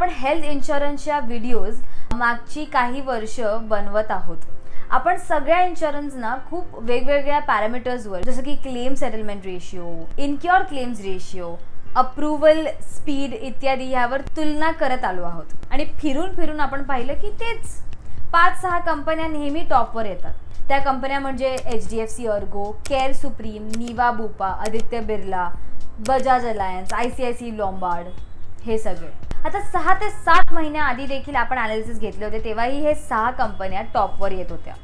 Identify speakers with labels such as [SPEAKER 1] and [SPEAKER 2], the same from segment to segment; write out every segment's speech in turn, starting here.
[SPEAKER 1] आपण health इन्शुरन्सच्या videos मागची काही वर्ष बनवत आहोत. आपण सगळ्या इन्शुरन्सना खूप वेगवेगळ्या पॅरामीटर्सवर जसं की claim settlement ratio incurred claims ratio approval speed इत्यादी ह्यावर तुलना करत आलो आहोत. आणि फिरून फिरून आपण पाहिलं की तेच. पाच सहा कंपन्या नेहमी टॉपवर येतात. त्या कंपन्या म्हणजे H D F C ergo care supreme Niva Bupa Aditya Birla Bajaj Allianz I C I C Lombard हे सगळे. आता सहा ते सात महिन्याआधी देखील आपण अनालिसिस घेतले होते तेव्हाही हे सहा कंपन्या टॉपवर येत होत्या.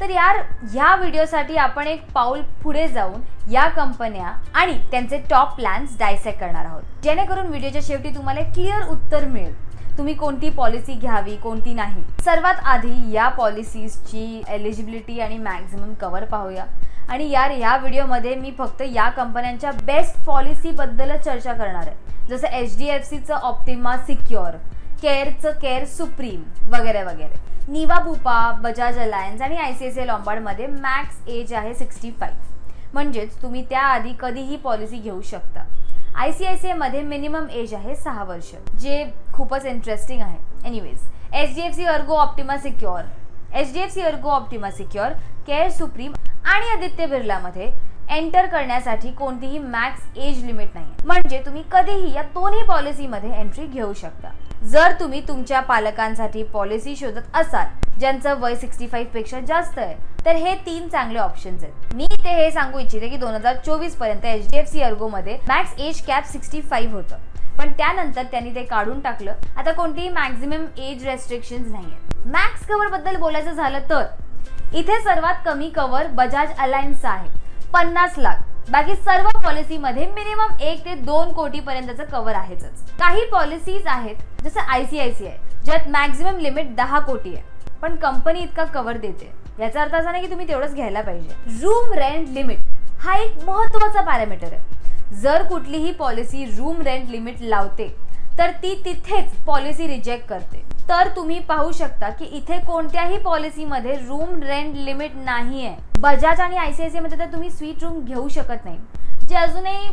[SPEAKER 1] तर यार ह्या व्हिडिओसाठी आपण एक पाऊल पुढे जाऊन या कंपन्या आणि त्यांचे टॉप प्लॅन्स डायसेक्ट करणार आहोत. जेणेकरून व्हिडिओच्या शेवटी तुम्हाला क्लिअर उत्तर मिळेल. तुम्ही कोणती पॉलिसी घ्यावी कोणती नाही. सर्वात आधी या पॉलिसीजची एलिजिबिलिटी आणि मॅक्झिमम कवर पाहूया. आणि यार या व्हिडिओमध्ये मी फक्त या कंपन्यांच्या बेस्ट पॉलिसीबद्दलच चर्चा करणार आहे. जसं एच डी एफ सीचं ऑप्टिमा सिक्युअर केअरचं केअर सुप्रीम वगैरे वगैरे. निवा भूपा बजाज अलायन्स आणि आय सी आय सी आय लॉम्बार्डमध्ये मॅक्स एज आहे सिक्स्टी फाईव्ह म्हणजेच तुम्ही त्याआधी कधीही पॉलिसी घेऊ शकता. आय सी आय सी आयमध्ये मिनिमम एज आहे सहा वर्ष जे खूपच इंटरेस्टिंग आहे. Anyways H D F C Ergo Optima secure H D F C Ergo Optima secure care supreme आणि आदित्य बिर्लामध्ये एंटर करण्यासाठी कोणतीही मॅक्स एज लिमिट नाही म्हणजे तुम्ही कधीही या दोन्ही पॉलिसीमध्ये एंट्री घेऊ शकता. जर तुम्ही तुमच्या पालकांसाठी पॉलिसी शोधत असाल ज्यांचं वय सिक्स्टी फाईव्हपेक्षा जास्त आहे तर हे तीन चांगले ऑप्शन्स आहेत. मी ते हे सांगू इच्छिते की दोन हजार चोवीसपर्यंत H D F C अर्गोमध्ये max age cap sixty five होतं. पण त्यानंतर त्यांनी ते काढून टाकलं. आता कोणतीही मॅक्झिमम एज रेस्ट्रिक्शन्स नाही आहेत मॅक्स कव्हरबद्दल बोलायचं झालं तर इथे सर्वात कमी कव्हर बजाज अलायन्सचा आहे. पन्नास लाख. बाकी सर्व पॉलिसीमध्ये मिनिमम एक ते दोन कोटी पर्यंतचं कव्हर आहेच काही पॉलिसीज आहेत जसं I C I C I ज्यात मॅक्झिमम लिमिट दहा कोटी आहे. पण कंपनी इतका कव्हर देते. याचा अर्थ असा नाही की तुम्ही तेवढंच घ्यायला पाहिजे. रूम रेंट लिमिट हा एक महत्त्वाचा पॅरामीटर आहे. जर कुठलीही पॉलिसी रूम रेंट लिमिट लावते तर ती तिथेच पॉलिसी रिजेक्ट करते. तर तुम्ही पाहू शकता की इथे कोणत्याही पॉलिसीमध्ये रूम रेंट लिमिट नाही आहे बजाज आणि आय सी आय सी मध्ये तर तुम्ही स्वीट रूम घेऊ शकत नाही. जे अजूनही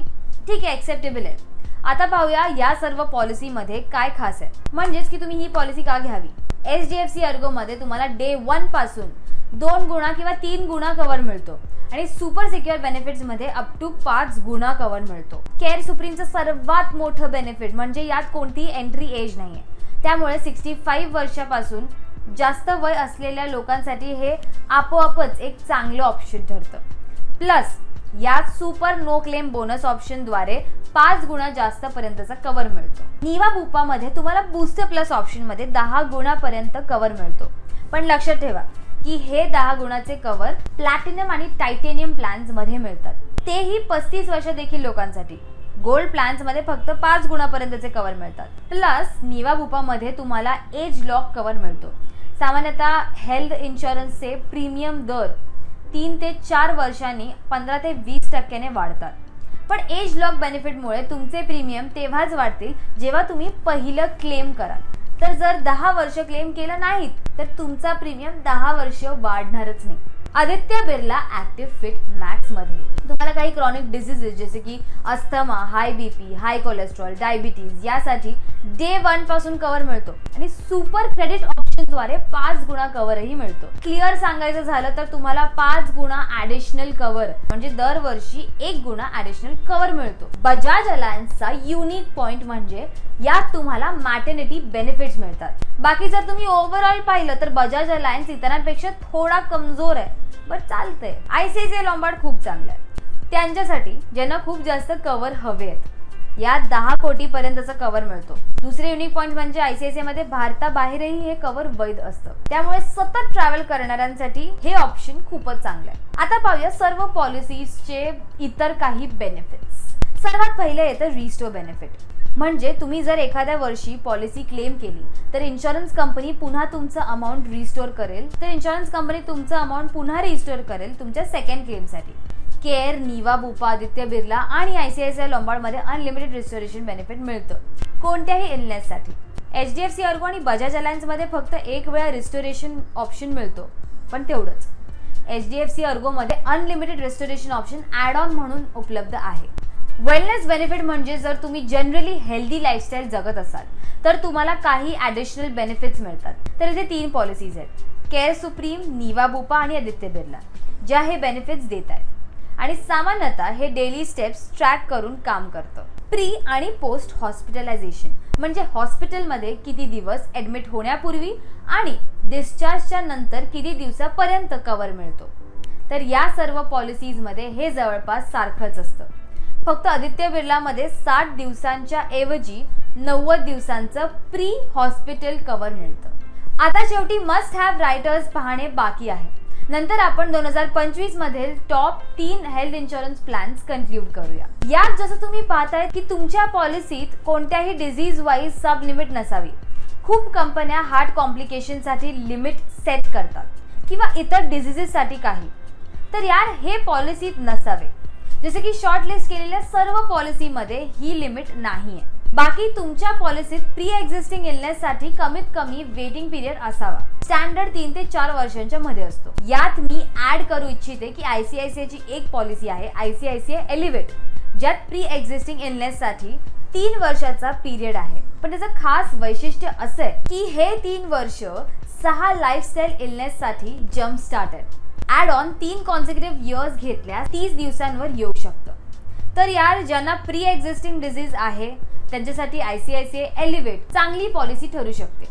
[SPEAKER 1] ठीक आहे एक्सेप्टेबल आहे. आता पाहूया या सर्व पॉलिसीमध्ये काय खास आहे. म्हणजेच की तुम्ही ही पॉलिसी का घ्यावी? एच डी एफ सी अर्गोमध्ये तुम्हाला डे वनपासून दोन गुणा किंवा तीन गुणा कव्हर मिळतो. आणि सुपर सिक्युअर बेनिफिट्समध्ये अप टू पाच गुणा कव्हर मिळतो. केअर सुप्रीमचं सर्वात मोठं बेनिफिट म्हणजे यात कोणतीही एंट्री एज नाही आहे त्यामुळे सिक्स्टी फाईव्ह वर्षापासून जास्त वय असलेल्या लोकांसाठी हे आपोआपच एक चांगलं ऑप्शन ठरतं. प्लस यात सुपर नो क्लेम बोनस ऑप्शनद्वारे पाच गुणा जास्त पर्यंतचा कव्हर मिळतो. निवा बुपामध्ये तुम्हाला बूस्टर प्लस ऑप्शनमध्ये दहा गुणापर्यंत कव्हर मिळतो. पण लक्षात ठेवा की हे दहा गुणाचे कव्हर प्लॅटिनम आणि टायटेनियम प्लॅन्समध्ये मिळतात. तेही पस्तीस वर्ष देखील लोकांसाठी. गोल्ड प्लॅन्समध्ये फक्त पाच गुणापर्यंतचे कव्हर मिळतात. प्लस निवा बुपामध्ये तुम्हाला एज लॉक कव्हर मिळतो. सामान्यतः हेल्थ इन्शुरन्सचे प्रीमियम दर तीन ते चार वर्षांनी पंधरा ते वीस टक्क्याने वाढतात. पण एज लॉक बेनिफिटमुळे तुमचे प्रीमियम तेव्हाच वाढतील जेव्हा तुम्ही पहिलं क्लेम कराल. तर जर दहा वर्ष क्लेम केलं नाहीत तर तुमचा प्रीमियम दहा वर्ष वाढणारच नाही. आदित्य बिर्ला ऍक्टिव्ह फिट मॅक्समध्ये. तुम्हाला काही क्रॉनिक डिझिजेस जसे की asthma high BP high cholesterol diabetes यासाठी डे वनपासून कव्हर मिळतो. आणि सुपर क्रेडिट ऑप्शनद्वारे पाच गुणा कव्हरही मिळतो. क्लिअर सांगायचं झालं तर तुम्हाला पाच गुणा ऍडिशनल कव्हर म्हणजे दरवर्षी एक गुणा ऍडिशनल कव्हर मिळतो. बजाज अलायन्सचा युनिक पॉइंट म्हणजे यात तुम्हाला मॅटर्निटी बेनिफिट्स मिळतात. बाकी जर तुम्ही ओव्हरऑल पाहिलं तर बजाज अलायन्स इतरांपेक्षा थोडा कमजोर आहे बट चालतंय. आय सी सी लॉम्बार्ड खूप चांगलं आहे. त्यांच्यासाठी ज्यांना खूप जास्त कव्हर हवे आहेत. यात दहा कोटी पर्यंतचा कव्हर मिळतो. दुसरे युनिक पॉईंट म्हणजे आयसीआयसीआयमध्ये भारताबाहेरही हे कव्हर वैध असतं. त्यामुळे सतत ट्रॅव्हल करणाऱ्यांसाठी हे ऑप्शन खूपच चांगलं आहे आता पाहूया सर्व पॉलिसीजचे इतर काही बेनिफिट्स सर्वात पहिले येतं रिस्टोर बेनिफिट म्हणजे तुम्ही जर एखाद्या वर्षी पॉलिसी क्लेम केली तर इन्शुरन्स कंपनी पुन्हा तुमचं अमाऊंट रिस्टोर करेल. तर इन्शुरन्स कंपनी तुमचं अमाऊंट पुन्हा रिस्टोर करेल तुमच्या सेकंड क्लेमसाठी केअर निवा बुपा आदित्य बिर्ला आणि आय सी आय सी आय लॉम्बार्डमध्ये अनलिमिटेड रिस्टोरेशन बेनिफिट मिळतं. कोणत्याही इलनेससाठी H D F C Ergo आणि बजाज अलायन्समध्ये फक्त एक वेळा रिस्टोरेशन ऑप्शन मिळतो. पण तेवढंच. H D F C अर्गोमध्ये unlimited restoration option add on म्हणून उपलब्ध आहे. वेलनेस बेनिफिट म्हणजे जर तुम्ही जनरली हेल्दी लाईफस्टाईल जगत असाल तर तुम्हाला काही ॲडिशनल बेनिफिट्स मिळतात. तर इथे तीन पॉलिसीज आहेत. केअर सुप्रीम निवा बुपा आणि आदित्य बिर्ला. ज्या हे बेनिफिट्स देत आहेत आणि सामान्यतः हे डेली स्टेप्स ट्रॅक करून काम करतं. प्री आणि पोस्ट हॉस्पिटलायझेशन म्हणजे हॉस्पिटलमध्ये किती दिवस ॲडमिट होण्यापूर्वी आणि डिस्चार्जच्या नंतर किती दिवसापर्यंत कव्हर मिळतो. तर या सर्व पॉलिसीजमध्ये हे जवळपास सारखंच असतं. फक्त आदित्य बिर्लामध्ये साठ दिवसांच्या ऐवजी नव्वद दिवसांचं प्री हॉस्पिटल कव्हर मिळतं. आता शेवटी मस्ट हॅव रायटर्स पाहणे बाकी आहे. नंतर आपण दोन हजार पंचवीस मधील टॉप तीन हेल्थ इन्शुरन्स प्लॅन्स कन्क्ल्यूड करूया. यात जसं तुम्ही पाहताय की तुमच्या पॉलिसीत कोणत्याही डिझीज वाईज सब लिमिट नसावी. खूप कंपन्या हार्ट कॉम्प्लिकेशनसाठी लिमिट सेट करतात. किंवा इतर डिझिजेससाठी काही. तर यार हे पॉलिसीत नसावे. जसे की शॉर्टलिस्ट केलेल्या सर्व पॉलिसीमध्ये ही लिमिट नाही आहे बाकी तुमच्या पॉलिसीत प्री एक्झिस्टिंग इलनेससाठी कमीत कमी वेटिंग पिरियड असावा. स्टँडर्ड तीन ते चार वर्षांच्या मध्ये असतो. यात मी ऍड करू इच्छिते की आयसीआयसीआय ची एक पॉलिसी आहे आयसीआयसीआय एलिव्हेट ज्यात प्री एक्झिस्टिंग इलनेससाठी तीन वर्षाचा पिरियड आहे. पण त्याचं खास वैशिष्ट्य असं आहे की हे तीन वर्ष सहा लाईफस्टाईल इलनेससाठी जम्प स्टार्ट आहे ऍड ऑन तीन कॉन्सिक्युटिव्ह इयर्स घेतल्यास तीस दिवसांवर येऊ शकतं. तर यार ज्यांना प्री एक्झिस्टिंग डिझीज आहे त्यांच्यासाठी I C I C I Elevate चांगली पॉलिसी ठरू शकते.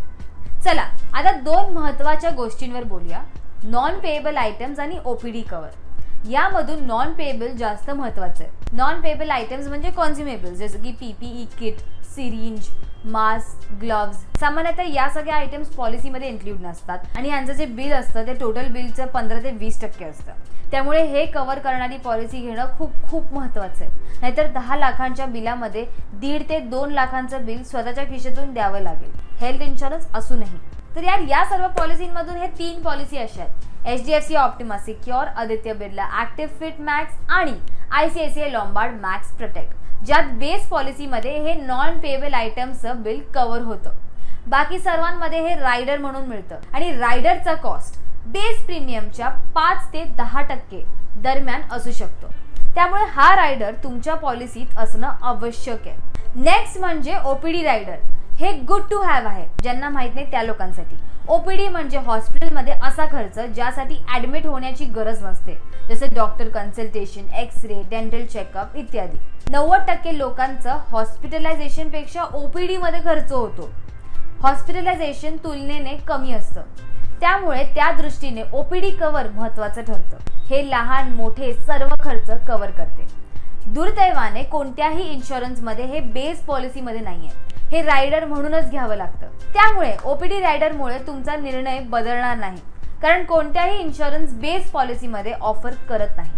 [SPEAKER 1] चला आता दोन महत्त्वाच्या गोष्टींवर बोलूया. नॉन पेएबल आयटम्स आणि ओपीडी कवर यामधून नॉन पेएबल जास्त महत्त्वाचं आहे. नॉन पेएबल आयटम्स म्हणजे कॉन्झ्युमेबल जसं की PPE kit syringe mask gloves सामान्यतः या सगळ्या आयटम्स पॉलिसीमध्ये इन्क्लूड नसतात. आणि यांचं जे बिल असतं ते टोटल बिलचं पंधरा ते वीस टक्के असतं. त्यामुळे हे कव्हर करणारी पॉलिसी घेणं खूप खूप महत्त्वाचं आहे. नाहीतर दहा लाखांच्या बिलामध्ये दीड ते दोन लाखांचं बिल स्वतःच्या खिशेतून द्यावं लागेल. हेल्थ इन्शुरन्स असूनही. तर यार या सर्व पॉलिसींमधून हे तीन पॉलिसी अशा आहेत. H D F C Optima secure Aditya Birla active fit max आणि I C I C I Lombard max protect ज्यात बेस पॉलिसीमध्ये हे नॉन पेएबल आयटमचं बिल कव्हर होतं. बाकी सर्वांमध्ये हे रायडर म्हणून मिळतं. आणि रायडरचा कॉस्ट बेस प्रीमियमच्या पाच ते दहा टक्के दरम्यान असू शकतो. त्यामुळे हा रायडर तुमच्या पॉलिसीत असणं आवश्यक आहे. नेक्स्ट म्हणजे ओपीडी रायडर हे गुड टू हॅव आहे ज्यांना माहीत नाही त्या लोकांसाठी. ओपीडी म्हणजे हॉस्पिटलमध्ये असा खर्च ज्यासाठी ऍडमिट होण्याची गरज नसते. जसे doctor consultation X ray dental checkup इत्यादी. नव्वद टक्के लोकांचं हॉस्पिटलायझेशनपेक्षा ओपीडीमध्ये खर्च होतो. हॉस्पिटलायझेशन तुलनेने कमी असतं. त्यामुळे त्या दृष्टीने ओपीडी कव्हर महत्वाचं ठरतं. हे लहान मोठे सर्व खर्च कव्हर करते. दुर्दैवाने कोणत्याही इन्शुरन्समध्ये हे बेस पॉलिसीमध्ये नाही आहे हे रायडर म्हणूनच घ्यावं लागतं. त्यामुळे ओपीडी रायडरमुळे तुमचा निर्णय बदलणार नाही. कारण कोणत्याही इन्शुरन्स बेस पॉलिसीमध्ये ऑफर करत नाही.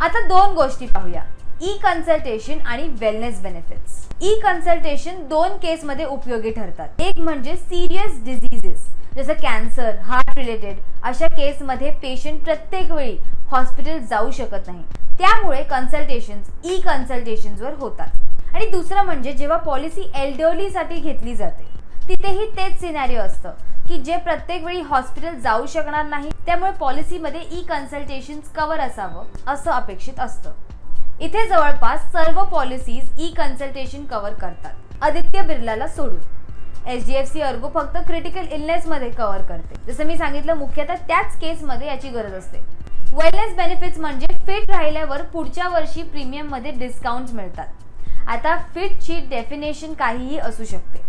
[SPEAKER 1] आता दोन गोष्टी पाहूया. ई कन्सल्टेशन आणि वेलनेस बेनिफिट्स ई कन्सल्टेशन दोन केसमध्ये उपयोगी ठरतात. एक म्हणजे सिरियस डिझिजेस जसं कॅन्सर हार्ट रिलेटेड अशा केसमध्ये पेशंट प्रत्येक वेळी हॉस्पिटल जाऊ शकत नाही. त्यामुळे कन्सल्टेशन ई कन्सल्टेशन्सवर होतात. आणि दुसरं म्हणजे जेव्हा पॉलिसी एल्डरलीसाठी घेतली जाते तिथेही तेच सिनॅरिओ असतं की जे प्रत्येक वेळी हॉस्पिटल जाऊ शकणार नाही त्यामुळे पॉलिसीमध्ये ई कन्सल्टेशन कव्हर असावं असं अपेक्षित असतं. इथे जवळपास सर्व पॉलिसीज ई कन्सल्टेशन कव्हर करतात. आदित्य बिर्लाला सोडून. H D F C Ergo फक्त क्रिटिकल इलनेसमध्ये कव्हर करते. जसं मी सांगितलं मुख्यतः त्याच केसमध्ये याची गरज असते. वेलनेस बेनिफिट्स म्हणजे फिट राहिल्यावर पुढच्या वर्षी प्रीमियममध्ये डिस्काउंट मिळतात. आता फिटची डेफिनेशन काहीही असू शकते.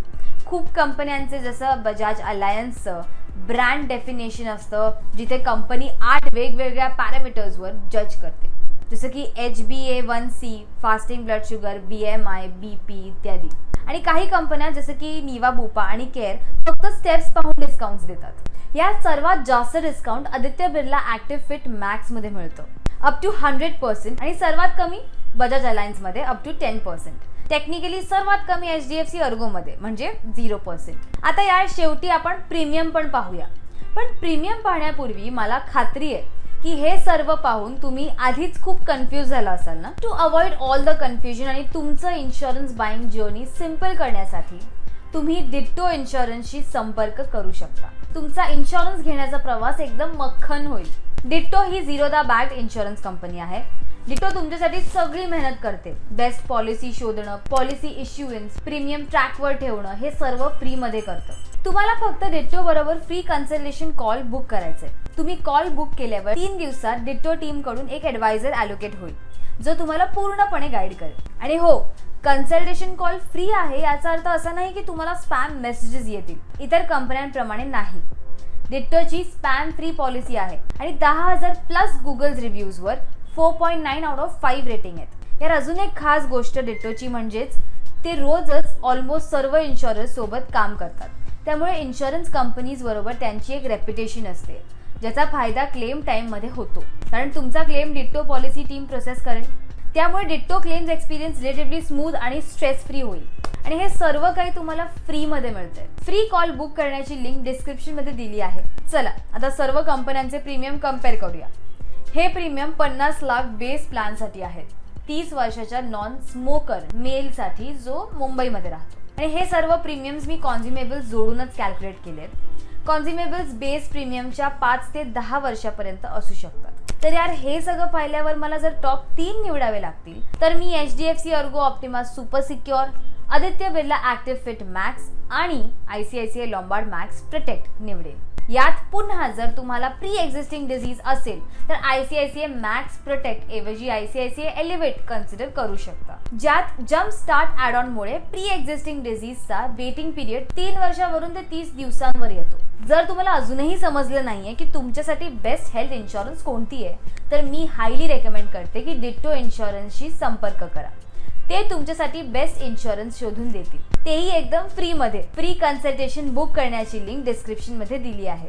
[SPEAKER 1] खूप कंपन्यांचे जसं बजाज अलायन्सचं ब्रँड डेफिनेशन असतं जिथे कंपनी आठ वेगवेगळ्या पॅरामीटर्सवर जज करते. जसं की H B A one C fasting blood sugar B M I B P इत्यादी. आणि काही कंपन्या जसं की निवा बुपा आणि केअर फक्त स्टेप्स पाहून डिस्काउंट्स देतात. या सर्वात जास्त discount Aditya Birla active fit मॅक्समध्ये मिळतं. अप टू हंड्रेड पर्सेंट आणि सर्वात कमी Bajaj अलायन्समध्ये up to ten percent technically सर्वात कमी एच डी एफ सी अर्गोमध्ये म्हणजे झिरो पर्सेंट आता या शेवटी आपण प्रीमियम पण पाहूया. पण प्रीमियम पाहण्यापूर्वी मला खात्री आहे की हे सर्व पाहून तुम्ही आधीच खूप कन्फ्यूज झाला असाल ना? To avoid all the confusion आणि तुमचं इन्शुरन्स बाईंग जर्नी सिंपल करण्यासाठी तुम्ही डिट्टो इन्शुरन्सशी संपर्क करू शकता. तुमचा इन्शुरन्स घेण्याचा प्रवास एकदम मक्खन होईल. डिट्टो ही Zerodha backed insurance company आहे. डिटो तुमच्यासाठी सगळी मेहनत करते. बेस्ट पॉलिसी शोधणं पॉलिसी इश्युएन्स प्रीमियम ट्रॅकवर ठेवणं हे सर्व फ्रीमध्ये करतं. तुम्हाला फक्त डिटो बरोबर फ्री कन्सल्टेशन कॉल बुक करायचंय. तुम्ही कॉल बुक केल्यावर तीन दिवसात डिटो टीमकडून एक ऍडवायझर अलोकेट होईल जो तुम्हाला पूर्णपणे गाईड करेल. आणि हो कन्सल्टेशन कॉल फ्री आहे याचा अर्थ असा नाही की तुम्हाला स्पॅम मेसेजेस येतील. इतर कंपन्यांप्रमाणे नाही. डिट्टोची स्पॅम फ्री पॉलिसी आहे. आणि दहा हजार plus Google रिव्ह्यूजवर four point nine out of five rating आहेत. यार अजून एक खास गोष्ट डिटोची म्हणजेच ते रोजच ऑलमोस्ट सर्व इन्शुरन्स सोबत काम करतात. त्यामुळे इन्शुरन्स कंपनीज बरोबर त्यांची एक रेप्युटेशन असते ज्याचा फायदा क्लेम टाईममध्ये होतो. कारण तुमचा claim Ditto policy team process करेल. त्यामुळे Ditto claims experience relatively smooth आणि स्ट्रेस फ्री होईल. आणि हे सर्व काही तुम्हाला फ्रीमध्ये मिळतंय. फ्री कॉल बुक करण्याची लिंक डिस्क्रिप्शनमध्ये दिली आहे. चला आता सर्व कंपन्यांचे प्रीमियम कंपेअर करूया. हे प्रीमियम पन्नास लाख बेस प्लॅनसाठी आहेत. तीस वर्षाच्या नॉन स्मोकर मेलसाठी जो मुंबईमध्ये राहतो. आणि हे सर्व प्रीमियम्स मी कॉन्झ्युमेबल्स जोडूनच कॅल्क्युलेट केलेत. कॉन्झ्युमेबल्स बेस प्रीमियमच्या पाच ते दहा वर्षापर्यंत असू शकतात. तर यार हे सगळं पाहिल्यावर मला जर टॉप तीन निवडावे लागतील तर मी H D F C Ergo Optima super secure Aditya Birla active fit max आणि I C I C I Lombard max protect निवडेल यात पुन्हा जर तुम्हाला प्री एक्झिस्टिंग डिझीज असेल तर I C I C I max protect ऐवजी I C I C I elevate consider करू शकता. ज्यात जम्प स्टार्ट ॲड ऑनमुळे प्री एक्झिस्टिंग डिझीजचा वेटिंग पिरियड तीन वर्षावरून ते तीस दिवसांवर येतो. जर तुम्हाला अजूनही समजलं नाहीये की तुमच्यासाठी बेस्ट हेल्थ इन्शुरन्स कोणती आहे तर मी हायली रेकमेंड करते की डिट्टो इन्शुरन्सशी संपर्क करा. ते तुमच्यासाठी बेस्ट इन्शुरन्स शोधून देतील. तेही एकदम फ्रीमध्ये फ्री कन्सल्टेशन बुक करण्याची लिंक डिस्क्रिप्शनमध्ये दिली आहे.